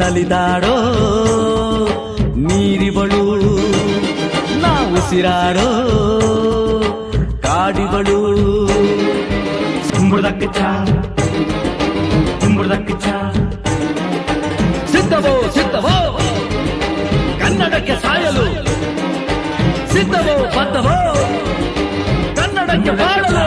ನಲಿದಾಡೋ ನೀರಿವಳು ನಾವು ಉಸಿರಾಡೋ ಕಾಡಿವಳು ಕುಂಬಳದಕ್ಕೆ ಚಾ ಕುಂಬಳದಕ್ಕೆ ಚಾ ಸಿದ್ಧವೋ ಸಿದ್ಧವೋ ಕನ್ನಡಕ್ಕೆ ಸಾಯಲು ಸಿದ್ಧವೋ ಬದ್ಧವೋ ಕನ್ನಡಕ್ಕೆ ಬಾಳಲು